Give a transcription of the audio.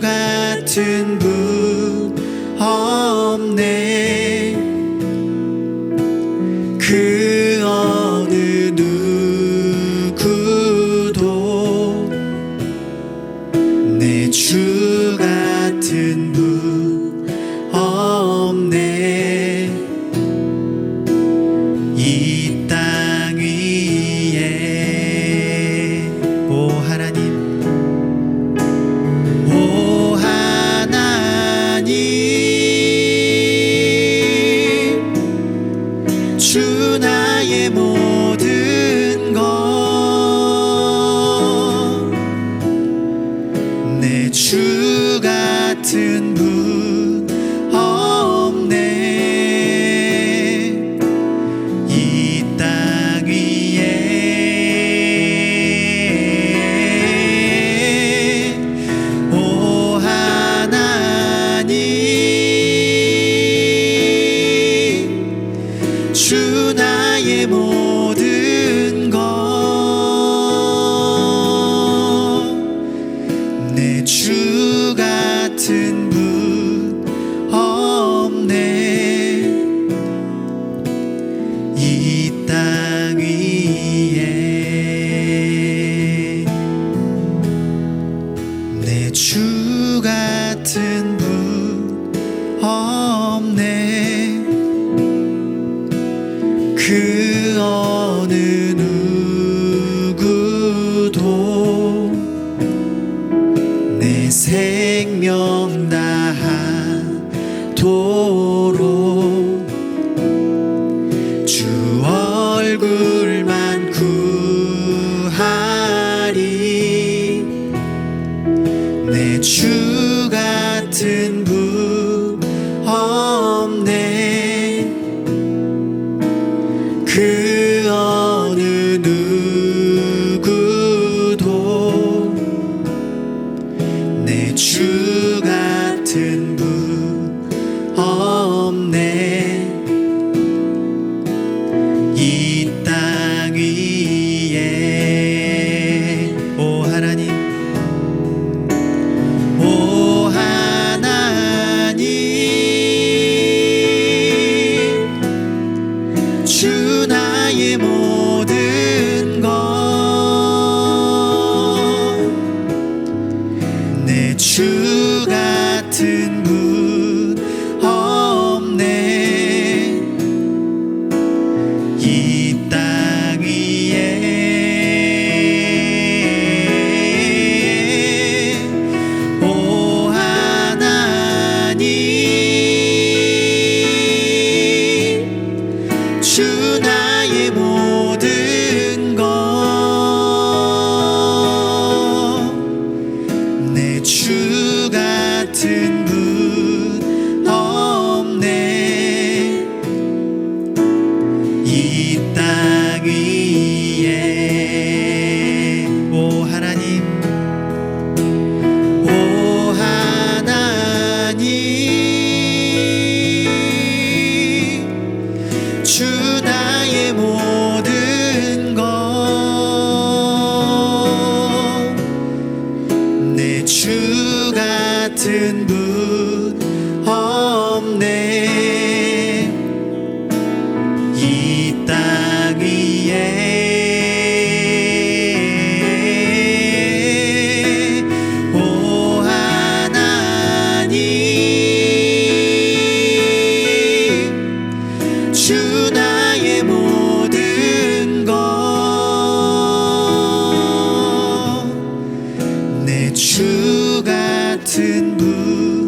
같은 분 없네. 주 나의 몸 그 어느 누구도 내 생명 다하도록 주 얼굴만 구하리 내 주 같은 주 같은 분 없네. 이 땅 위에 오 하나님. 오 하나님. 주 나의 몸 같은 분 없네. 이 땅 위에. 오 하나님. 오 하나님. 주 나의 몸 내 주 같은 분